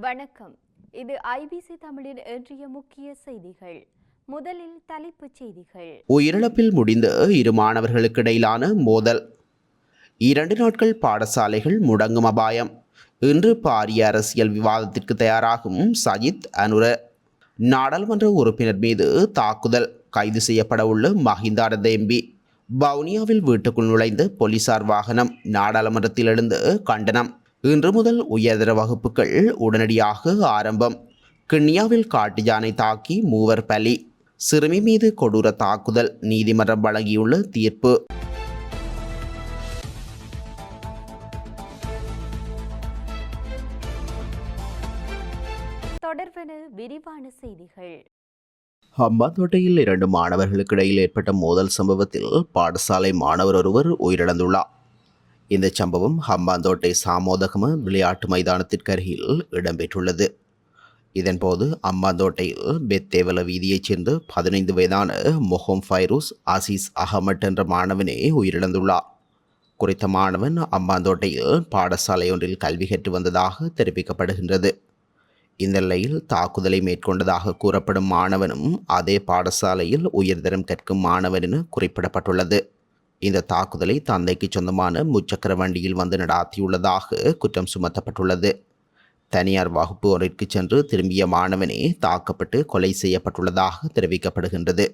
வணக்கம். இது ஐபிசி தமிழின் இன்றைய முக்கிய செய்திகள். முதலில் தலைப்புச் செய்திகள். உயிரிழப்பில் முடிந்த இரு மாணவர்களுக்கு இடையிலான மோதல். இரண்டு நாட்கள் பாடசாலைகள் முடங்கும் அபாயம். இன்று பாரிய அரசியல் விவாதத்திற்கு தயாராகும் சஜித் அனுர. நாடாளுமன்ற உறுப்பினர் மீது தாக்குதல் கைது செய்யப்பட உள்ள மஹிந்தானந்த எம்பி வவுனியாவில் வீட்டுக்குள் நுழைந்த போலீசார் வாகனம் நாடாளுமன்றத்தில் எழுந்து கண்டனம். இன்று முதல் உயர்தர வகுப்புகள் உடனடியாக ஆரம்பம். கிண்ணியாவில் காட்டு யானை தாக்கி மூவர் பலி சிறுமி மீது கொடூர தாக்குதல் நீதிமன்றம் வழங்கியுள்ள தீர்ப்பு. தொடர்வன விரிவான செய்திகள். ஹம்பாந்தோட்டையில் இரண்டு மாணவர்களுக்கு இடையில் ஏற்பட்ட மோதல் சம்பவத்தில் பாடசாலை மாணவர் ஒருவர் உயிரிழந்துள்ளார். இந்த சம்பவம் ஹம்பாந்தோட்டை சாமோதகம விளையாட்டு மைதானத்திற்கு அருகில் இடம்பெற்றுள்ளது. இதன்போது அம்பாந்தோட்டையில் பெத்தேவல வீதியைச் சேர்ந்த பதினைந்து வயதான மொஹம் ஃபைரூஸ் அசீஸ் அகமட் என்ற மாணவனே உயிரிழந்துள்ளார். குறித்த மாணவன் அம்பாந்தோட்டையில் பாடசாலை ஒன்றில் கல்வி கற்று வந்ததாக தெரிவிக்கப்படுகின்றது. இந்த நிலையில் தாக்குதலை மேற்கொண்டதாக கூறப்படும் மாணவனும் அதே பாடசாலையில் உயர்தரம் கற்கும் மாணவன் என குறிப்பிடப்பட்டுள்ளது. இந்த தாக்குதலை தந்தைக்கு சொந்தமான முச்சக்கர வண்டியில் வந்து நடாத்தியுள்ளதாக குற்றம் சுமத்தப்பட்டுள்ளது. தனியார் வகுப்பு ஒன்றிற்கு சென்று திரும்பிய மாணவனே தாக்கப்பட்டு கொலை செய்யப்பட்டுள்ளதாக தெரிவிக்கப்படுகின்றது.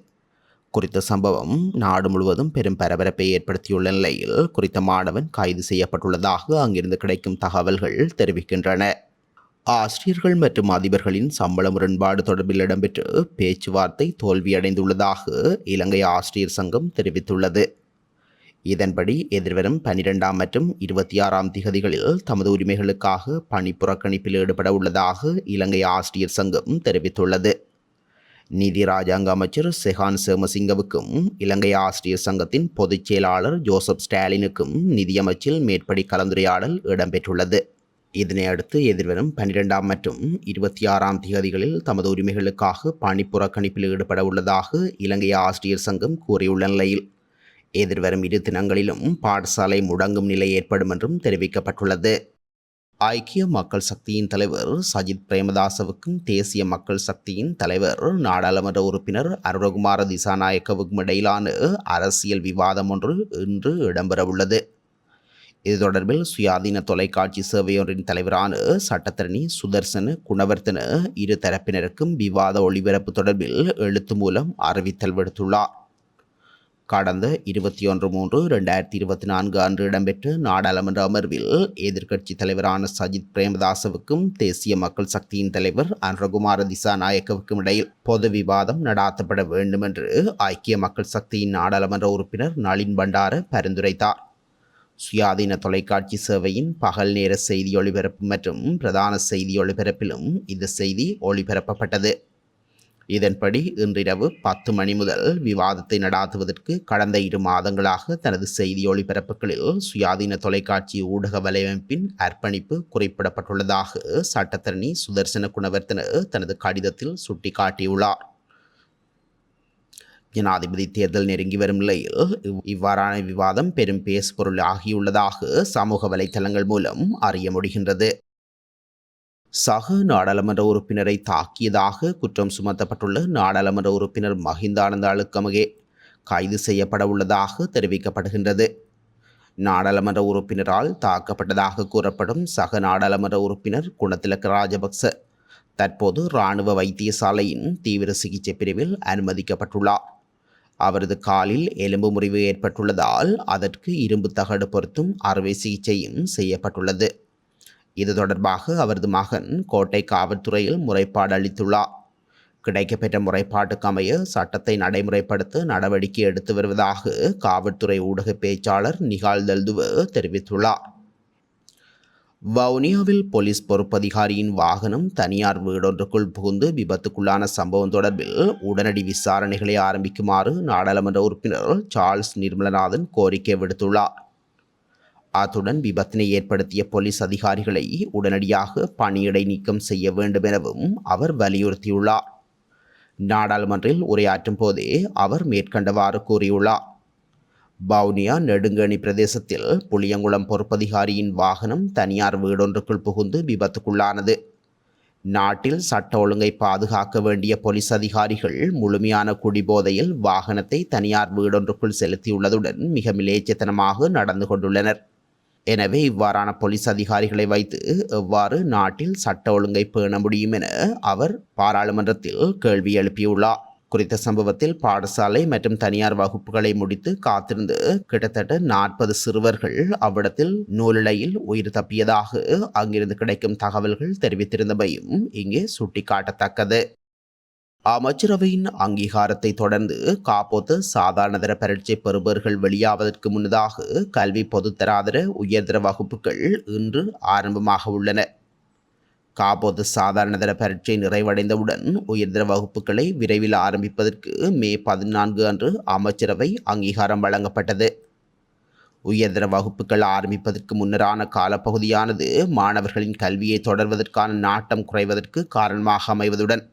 குறித்த சம்பவம் நாடு முழுவதும் பெரும் பரபரப்பை ஏற்படுத்தியுள்ள நிலையில் குறித்த மாணவன் கைது செய்யப்பட்டுள்ளதாக அங்கிருந்து கிடைக்கும் தகவல்கள் தெரிவிக்கின்றன. ஆசிரியர்கள் மற்றும் அதிபர்களின் சம்பள முரண்பாடு தொடர்பில் இடம்பெற்று பேச்சுவார்த்தை தோல்வியடைந்துள்ளதாக இலங்கை ஆசிரியர் சங்கம் தெரிவித்துள்ளது. இதன்படி எதிர்வரும் பனிரெண்டாம் மற்றும் இருபத்தி ஆறாம் திகதிகளில் தமது உரிமைகளுக்காக பணி புறக்கணிப்பில் ஈடுபட உள்ளதாக இலங்கை ஆசிரியர் சங்கம் தெரிவித்துள்ளது. நிதி ராஜாங்க அமைச்சர் செஹான் சேமசிங்கவுக்கும் இலங்கை ஆசிரியர் சங்கத்தின் பொதுச் செயலாளர் ஜோசப் ஸ்டாலினுக்கும் நிதியமைச்சில் மேற்படி கலந்துரையாடல் இடம்பெற்றுள்ளது. இதனை அடுத்து எதிர்வரும் பன்னிரெண்டாம் மற்றும் இருபத்தி ஆறாம் தேதிகளில் தமது உரிமைகளுக்காக பணி புறக்கணிப்பில் ஈடுபட உள்ளதாக இலங்கை ஆசிரியர் சங்கம் கூறியுள்ள நிலையில் எதிர்வரும் இரு தினங்களிலும் பாடசாலை முடங்கும் நிலை ஏற்படும் என்றும் தெரிவிக்கப்பட்டுள்ளது. ஐக்கிய மக்கள் சக்தியின் தலைவர் சஜித் பிரேமதாசவுக்கும் தேசிய மக்கள் சக்தியின் தலைவர் நாடாளுமன்ற உறுப்பினர் அருணகுமார திசாநாயக்கவுக்கும் இடையிலான அரசியல் விவாதம் ஒன்று இன்று இடம்பெறவுள்ளது. இது தொடர்பில் சுயாதீன தொலைக்காட்சி சேவையொன்றின் தலைவரான சட்டத்தரணி சுதர்சன குணவர்த்தன இரு தரப்பினருக்கும் விவாத ஒளிபரப்பு தொடர்பில் எழுத்து மூலம் அறிவித்தல் விடுத்துள்ளார். கடந்த இருபத்தி ஒன்று மூன்று ரெண்டாயிரத்தி இருபத்தி நான்கு அன்று இடம்பெற்ற நாடாளுமன்ற அமர்வில் எதிர்க்கட்சி தலைவரான சஜித் பிரேமதாசவுக்கும் தேசிய மக்கள் சக்தியின் தலைவர் அன்றகுமார திசாநாயக்கவுக்கும் இடையில் பொது விவாதம் நடாத்தப்பட வேண்டும் என்று ஐக்கிய மக்கள் சக்தியின் நாடாளுமன்ற உறுப்பினர் நளின் பண்டார பரிந்துரைத்தார். சுயாதீன தொலைக்காட்சி சேவையின் பகல் நேர செய்தி ஒளிபரப்பு மற்றும் பிரதான செய்தி ஒளிபரப்பிலும் இந்த செய்தி ஒளிபரப்பப்பட்டது. இதன்படி இன்றிரவு பத்து மணி முதல் விவாதத்தை நடாத்துவதற்கு கடந்த இரு மாதங்களாக தனது செய்தி ஒளிபரப்புகளில் சுயாதீன தொலைக்காட்சி ஊடக வலையமைப்பின் அர்ப்பணிப்பு குறிப்பிடப்பட்டுள்ளதாக சட்டத்தரணி சுதர்சன குணவர்த்தன தனது கடிதத்தில் சுட்டிக்காட்டியுள்ளார். ஜனாதிபதி தேர்தல் நெருங்கி வரும் நிலையில் இவ்வாறான விவாதம் பெரும் பேசுபொருள் ஆகியுள்ளதாக சமூக வலைத்தளங்கள் மூலம் அறிய முடிகின்றது. சக நாடாளுமன்ற உறுப்பினரை தாக்கியதாக குற்றம் சுமத்தப்பட்டுள்ள நாடாளுமன்ற உறுப்பினர் மஹிந்தானந்த அழுக்கமகே கைது செய்யப்பட உள்ளதாக தெரிவிக்கப்படுகின்றது. நாடாளுமன்ற உறுப்பினரால் தாக்கப்பட்டதாக கூறப்படும் சக நாடாளுமன்ற உறுப்பினர் குணத்திலக்க ராஜபக்ச தற்போது இராணுவ வைத்தியசாலையின் தீவிர சிகிச்சை பிரிவில் அனுமதிக்கப்பட்டுள்ளார். அவரது காலில் எலும்பு முறிவு ஏற்பட்டுள்ளதால் அதற்கு இரும்பு தகடு பொருத்தும் அறுவை சிகிச்சையும் செய்யப்பட்டுள்ளது. இது தொடர்பாக அவரது மகன் கோட்டை காவல்துறையில் முறைப்பாடு அளித்துள்ளார். கிடைக்கப்பெற்ற முறைப்பாட்டுக்கு அமைய சட்டத்தை நடைமுறைப்படுத்த நடவடிக்கை எடுத்து வருவதாக காவல்துறை ஊடக பேச்சாளர் நிகால் தல்துவ தெரிவித்துள்ளார். வவுனியாவில் போலீஸ் பொறுப்பதிகாரியின் வாகனம் தனியார் வீடொன்றுக்குள் புகுந்து விபத்துக்குள்ளான சம்பவம் தொடர்பில் உடனடி விசாரணைகளை ஆரம்பிக்குமாறு நாடாளுமன்ற உறுப்பினர் சார்ல்ஸ் நிர்மலநாதன் கோரிக்கை விடுத்துள்ளார். அத்துடன் விபத்தினை ஏற்படுத்திய போலீஸ் அதிகாரிகளை உடனடியாக பணியிடை நீக்கம் செய்ய வேண்டும் எனவும் அவர் வலியுறுத்தியுள்ளார். நாடாளுமன்றில் உரையாற்றும் போதே அவர் மேற்கண்டவாறு கூறியுள்ளார். பவுனியா நெடுங்கணி பிரதேசத்தில் புளியங்குளம் பொறுப்பதிகாரியின் வாகனம் தனியார் வீடொன்றுக்குள் புகுந்து விபத்துக்குள்ளானது. நாட்டில் சட்ட ஒழுங்கை பாதுகாக்க வேண்டிய போலீஸ் அதிகாரிகள் முழுமையான குடிபோதையில் வாகனத்தை தனியார் வீடொன்றுக்குள் செலுத்தியுள்ளதுடன் மிக மிலேச்சத்தனமாக நடந்து கொண்டுள்ளனர். எனவே இவ்வாறான போலீஸ் அதிகாரிகளை வைத்து எவ்வாறு நாட்டில் சட்ட ஒழுங்கை பேண முடியும் என அவர் பாராளுமன்றத்தில் கேள்வி எழுப்பியுள்ளார். குறித்த சம்பவத்தில் பாடசாலை மற்றும் தனியார் வகுப்புகளை முடித்து காத்திருந்து கிட்டத்தட்ட நாற்பது சிறுவர்கள் அவ்விடத்தில் நூலிழையில் உயிர் தப்பியதாக அங்கிருந்து கிடைக்கும் தகவல்கள் தெரிவித்திருந்தமையும் இங்கே சுட்டிக்காட்டத்தக்கது. அமைச்சரவையின் அங்கீகாரத்தை தொடர்ந்து காப்போத்து சாதாரணதர பரீட்சை பெறுபவர்கள் வெளியாவதற்கு முன்னதாக கல்வி பொதுத்தராதர உயர்தர வகுப்புகள் இன்று ஆரம்பமாக உள்ளன. காப்போது சாதாரணதர பரீட்சை நிறைவடைந்தவுடன் உயர்தர வகுப்புகளை விரைவில் ஆரம்பிப்பதற்கு மே பதினான்கு அன்று அமைச்சரவை அங்கீகாரம் வழங்கப்பட்டது. உயர்தர வகுப்புகள் ஆரம்பிப்பதற்கு முன்னரான காலப்பகுதியானது மாணவர்களின் கல்வியை தொடர்வதற்கான நாட்டம் குறைவதற்கு காரணமாக அமைவதுடன்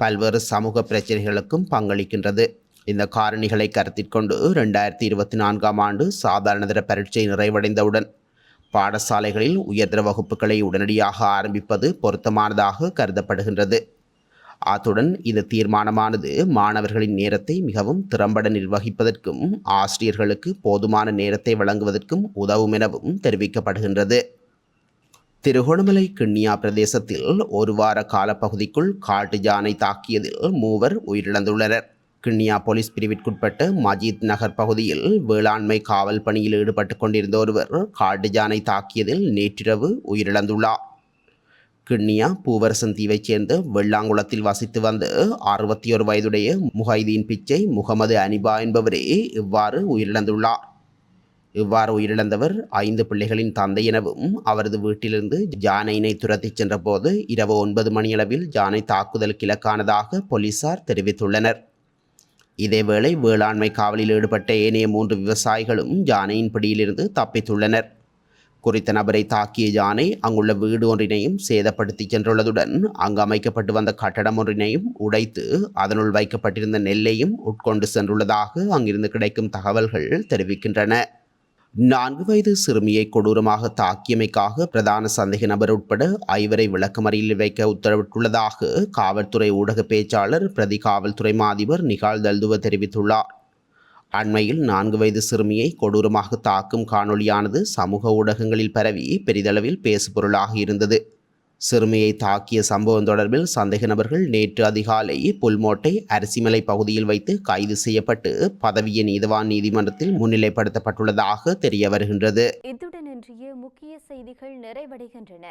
பல்வேறு சமூக பிரச்சனைகளுக்கும் பங்களிக்கின்றது. இந்த காரணிகளை கருத்தில் கொண்டு ரெண்டாயிரத்தி இருபத்தி நான்காம் ஆண்டு சாதாரணதர பரீட்சை நிறைவடைந்தவுடன் பாடசாலைகளில் உயர்தர வகுப்புகளை உடனடியாக ஆரம்பிப்பது பொருத்தமானதாக கருதப்படுகின்றது. அத்துடன் இந்த தீர்மானமானது மாணவர்களின் நேரத்தை மிகவும் திறம்பட நிர்வகிப்பதற்கும் ஆசிரியர்களுக்கு போதுமான நேரத்தை வழங்குவதற்கும் உதவும் எனவும் தெரிவிக்கப்படுகின்றது. திருகோணமலை கிண்ணியா பிரதேசத்தில் ஒரு வார காலப்பகுதிக்குள் காட்டு யானை தாக்கியதில் மூவர் உயிரிழந்துள்ளனர். கிண்ணியா போலீஸ் பிரிவிற்குட்பட்ட மஜித் நகர் பகுதியில் வேளாண்மை காவல் பணியில் ஈடுபட்டு கொண்டிருந்த ஒருவர் காட்டு யானை தாக்கியதில் நேற்றிரவு உயிரிழந்துள்ளார். கிண்ணியா பூவரசன் தீவைச் சேர்ந்த வெள்ளாங்குளத்தில் வசித்து வந்த அறுபத்தி ஒரு வயதுடைய முஹைதீன் பிச்சை முகமது அனிபா என்பவரே இவ்வாறு உயிரிழந்துள்ளார். இவ்வாறு உயிரிழந்தவர் ஐந்து பிள்ளைகளின் தந்தை எனவும் அவரது வீட்டிலிருந்து ஜானையினை துரத்திச் சென்றபோது இரவு ஒன்பது மணியளவில் ஜானை தாக்குதலுக்கு இலக்கானதாக போலீசார் தெரிவித்துள்ளனர். இதேவேளை வேளாண்மை காவலில் ஈடுபட்ட ஏனைய மூன்று விவசாயிகளும் யானையின் பிடியிலிருந்து தப்பித்துள்ளனர். குறித்த நபரை தாக்கிய யானை அங்குள்ள வீடு ஒன்றினையும் சேதப்படுத்தி சென்றுள்ளதுடன் அங்கு அமைக்கப்பட்டு வந்த கட்டடம் ஒன்றினையும் உடைத்து அதனுள் வைக்கப்பட்டிருந்த நெல்லையும் உட்கொண்டு சென்றுள்ளதாக அங்கிருந்து கிடைக்கும் தகவல்கள் தெரிவிக்கின்றன. நான்கு வயது சிறுமியை கொடூரமாக தாக்கியமைக்காக பிரதான சந்தேக நபர் உட்பட ஐவரை விளக்கமறியலில் வைக்க உத்தரவிட்டுள்ளதாக காவல்துறை ஊடக பேச்சாளர் பிரதி காவல்துறை மாதிபர் நிகால் தல்துவ தெரிவித்துள்ளார். அண்மையில் நான்கு வயது சிறுமியை கொடூரமாக தாக்கும் காணொளியானது சமூக ஊடகங்களில் பரவி பெரிதளவில் பேசுபொருளாக இருந்தது. சிறுமியை தாக்கிய சம்பவம் தொடர்பில் சந்தேக நபர்கள் நேற்று அதிகாலை புல்மோட்டை அரிசிமலை பகுதியில் வைத்து கைது செய்யப்பட்டு பதவிய நீதவான் நீதிமன்றத்தில் முன்னிலைப்படுத்தப்பட்டுள்ளதாக தெரிய வருகின்றது. இத்துடன் இன்றைய முக்கிய செய்திகள் நிறைவடைகின்றன.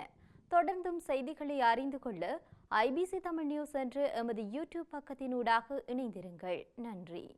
தொடர்ந்தும் செய்திகளை அறிந்து கொள்ள ஐபிசி தமிழ் நியூஸ் என்று எமது யூடியூப் பக்கத்தினூடாக இணைந்திருங்கள். நன்றி.